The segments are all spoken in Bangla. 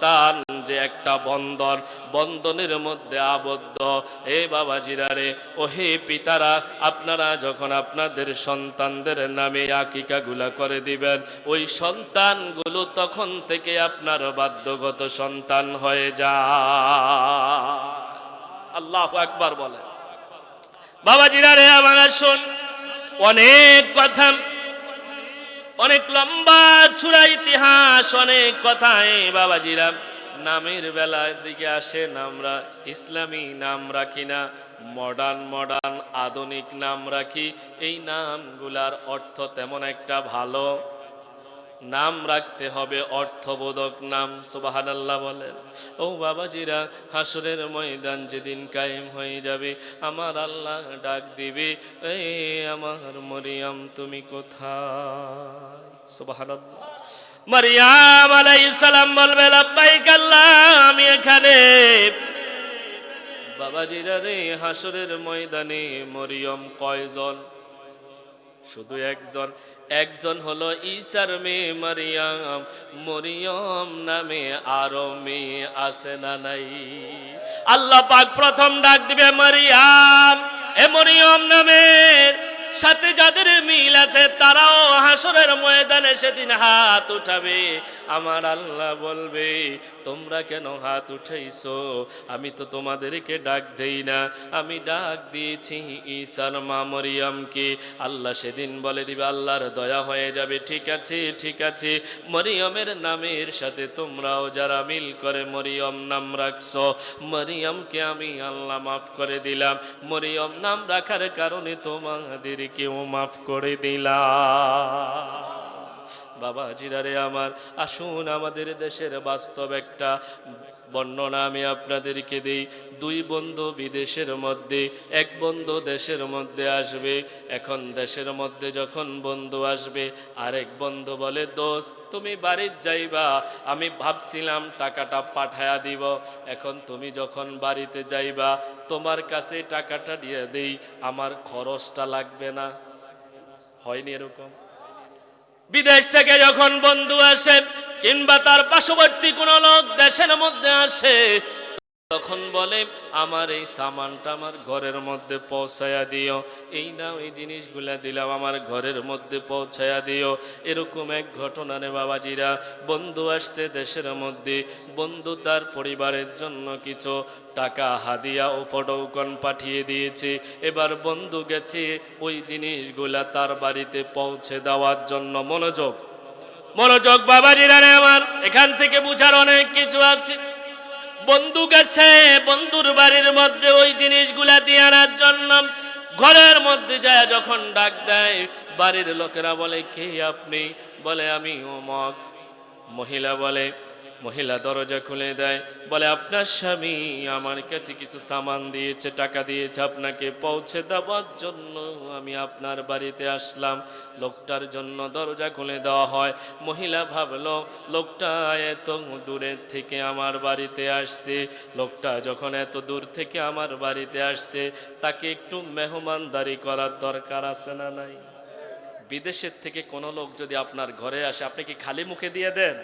সন্তান যে একটা বন্ধন বন্ধনের মধ্যে আবদ্ধ। এ বাবাজিরা রে ও হে পিতারা, আপনারা যখন আপনাদের সন্তানদের নামে আকিকাগুলা করে দিবেন, ওই সন্তানগুলো তখন থেকে আপনার বাধ্যগত সন্তান হয়ে যায়। আল্লাহ একবার বলেন। বাবাজিরা রে, আমার শোন অনেক কথা অনেক লম্বা ছুড়া ইতিহাস, অনেক কথায় বাবাজিরা, নামের বেলার দিকে আসেন আমরা। ইসলামী নাম রাখি না মডার্ন মডার্ন আধুনিক নাম রাখি। এই নামগুলার অর্থ তেমন একটা ভালো। নাম রাখতে হবে অর্থবোধক নাম, সুবাহানাল্লাহ বলেন। ও বাবাজিরা হাসরের ময়দান যেদিন কায়েম হয়ে যাবে, আমার আল্লাহ ডাক দিবে এই আমার মরিয়াম, তুমি কোথায়? সুবাহানাল্লাহ। মারিয়াম আলাই সালাম বলবে, লাব্বাইক আল্লাহ, আমি এখানে। বাবাজিরা রে হাসরের ময়দানে মরিয়ম কয়জন? শুধু একজন একজন হলো ঈশার মেয়ে মারিয়াম। মরিয়ম নামে আরও মেয়ে আছে না নাই? আল্লাহ পাক প্রথম ডাক দিবে, মারিয়াম, এ মরিয়ম নামের সাথে যাদের মিল আছে তারাও হাসরের ময়দানে সেদিন হাত উঠাবে। আমার আল্লাহ বলবে, তোমরা কেন হাত উঠাইছো? আমি তো তোমাদেরকে ডাক দেই না। আমি ডাক দিয়েছি ঈসার মা মরিয়মকে। আল্লাহ সেদিন বলে দিবে, আল্লাহর দয়া হয়ে যাবে। ঠিক আছে ঠিক আছে। মরিয়মের নামের সাথে তোমরাও যারা মিল করে মরিয়ম নাম রাখছো, মরিয়মকে আমি আল্লাহ মাফ করে দিলাম। মরিয়ম নাম রাখার কারণে তোমাদেরকেও মাফ করে দিলাম। বাবা জিরারে আমার, আসুন আমাদের দেশের বাস্তব একটা বর্ণনা আমি আপনাদেরকে দিই। দুই বন্ধু বিদেশের মধ্যে, এক বন্ধু দেশের মধ্যে আসবে। এখন দেশের মধ্যে যখন বন্ধু আসবে, আরেক বন্ধু বলে দোষ তুমি বাড়ির যাইবা, আমি ভাবছিলাম টাকাটা পাঠায়া দিব। এখন তুমি যখন বাড়িতে যাইবা, তোমার কাছে টাকাটা দিয়ে দেই, আমার খরচটা লাগবে না। হয়নি এরকম? বিদেশ থেকে যখন বন্ধু আসে কিংবা তার পার্শ্ববর্তী কোনো লোক দেশের মধ্যে আসে তখন বলে, আমার এই সামানটা আমার ঘরের মধ্যে পৌঁছায়া দিও। এই নাও, এই জিনিসগুলা দিলাম আমার ঘরের মধ্যে পৌঁছায়া দিও। এরকম এক ঘটনা রে বাবাজিরা। বন্ধু আসছে দেশের মধ্যে। বন্ধু তার পরিবারের জন্য কিছু টাকা, হাদিয়া ও ফটোকন পাঠিয়ে দিয়েছে। এবার বন্ধু গেছে ওই জিনিসগুলা তার বাড়িতে পৌঁছে দেওয়ার জন্য। মনোযোগ মনোযোগ বাবাজিরা আমার। এখান থেকে বুঝার অনেক কিছু আছে। বন্ধু গেছে, বন্ধুর বাড়ির মধ্যে ওই জিনিসগুলা দিয়ে আনার জন্য ঘরের মধ্যে যায়, যখন ডাক দেয়, বাড়ির লোকেরা বলে, কে আপনি? বলে, আমি অমক মহিলা বলে মহিলা দরজা খুলে দেয়, বলে, আপনার স্বামী আমার কাছে কিছু সামান দিয়েছে, টাকা দিয়েছে, আপনাকে পৌঁছে দেওয়ার জন্য আমি আপনার বাড়িতে আসলাম। লোকটার জন্য দরজা খুলে দেওয়া হয়। মহিলা ভাবলো, লোকটা এত দূরের থেকে আমার বাড়িতে আসছে। লোকটা যখন এত দূর থেকে আমার বাড়িতে আসছে, তাকে একটু মেহমানদারি করার দরকার আছে না নাই? বিদেশের থেকে কোনো লোক যদি আপনার ঘরে আসে, আপনি কি খালি মুখে দিয়ে দেন?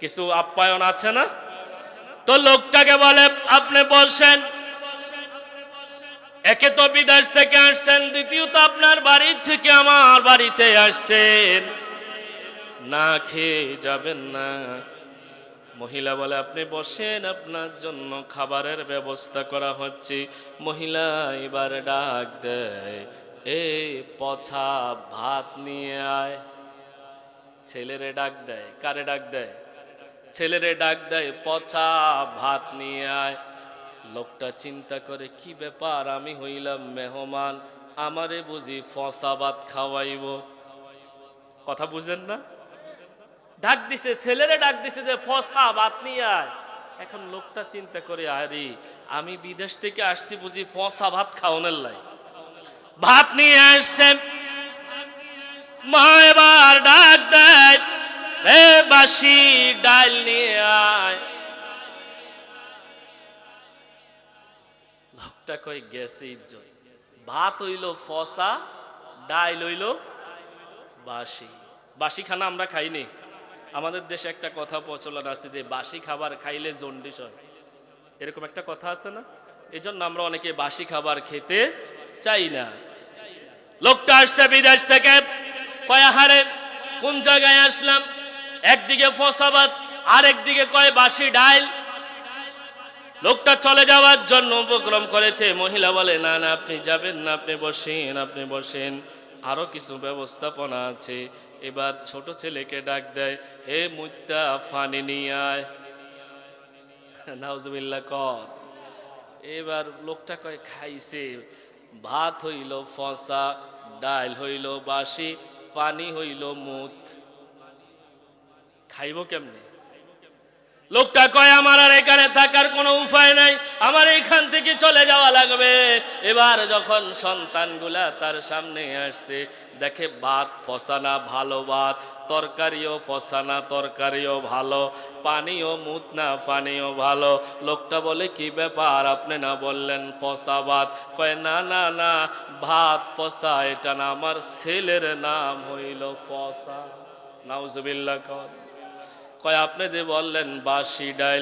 কিছু আপ্যায়ন আছে না? তো লোকটাকে বলে, আপনি বলছেন, একে তো বিদেশ থেকে আসছেন, দ্বিতীয়ত আপনার বাড়ি থেকে আমার বাড়িতে আসছেন। না খেয়ে যাবেন না। মহিলা বলে, আপনি বসেন, আপনার জন্য খাবারের ব্যবস্থা করা হচ্ছে। মহিলা এবার ডাক দেয় এই পছা ভাত নিয়ে আয়। ছেলেরে ডাক দেয়, কারে ডাক দেয়? ছেলেরে ডাক দেয়, পচা ভাত নিয়ে আয়। লোকটা চিন্তা করে, কি ব্যাপার? আমি হইলাম মেহমান, আমারে বুঝি ফসা ভাত খাওয়াইব। কথা বুঝেন না? ডাক দিছে, ছেলেরে ডাক দিছে যে, ফসা ভাত নিয়ে আয়। এখন লোকটা চিন্তা করে, আরে, আমি বিদেশ থেকে আসছি বুঝি ফসা ভাত খাওয়ানোর লাই ভাত নিয়ে আসছে মা, এবার ডাক দেয়। বাসি ডাল নিয়ে আয়। লোকটা কই গেছে ইজ্জত? ভাত হইল ফসা, ডাল হইল বাসি। বাসি খানা আমরা খাইনি। আমাদের দেশে একটা কথা প্রচলন আছে যে, বাসি খাবার খাইলে জন্ডিস হয়। এরকম একটা কথা আছে না? এই জন্য আমরা অনেকে বাসি খাবার খেতে চাই না। লোকটা আসছে বিদেশ থেকে। কয়া হারে কোন জায়গায় আসলাম? একদিকে ফসাবাদ আর একদিকে কয় বাসি ডাইল। লোকটা চলে যাওয়ার জন্য উপক্রম করেছে। মহিলা বলে, না না, আপনি যাবেন না, আপনি বসেন আপনি বসেন। আরও কিছু ব্যবস্থাপনা আছে। এবার ছোট ছেলেকে ডাক দেয়, এ মুত্তা পানি নিয়ে আয়। নাউজুবিল্লাহ, কর। এবার লোকটা কয়, খাইছে। ভাত হইল ফসা ডাল হইল বাসি পানি হইল মুত। খাইব কেমনে? লোকটা কয়, আমার আর এখানে থাকার কোনো উপায় নাই। আমার এখান থেকে চলে যাওয়া লাগবে। এবার যখন সন্তানগুলা তার সামনে আসছে, দেখে ভাত ফসানা ভালো ভাত, তরকারিও ফসানা, তরকারিও ভালো, পানিও মুত না পানিও ভালো। লোকটা বলে, কি ব্যাপার আপনি না বললেন ফসা ভাত? কয়, না না না, ভাত ফসা, এটা না আমার ছেলের নাম হইল ফসা। নাউজুবিল্লাহ কর। কয় আপনি যে বললেন বাসি ডাইল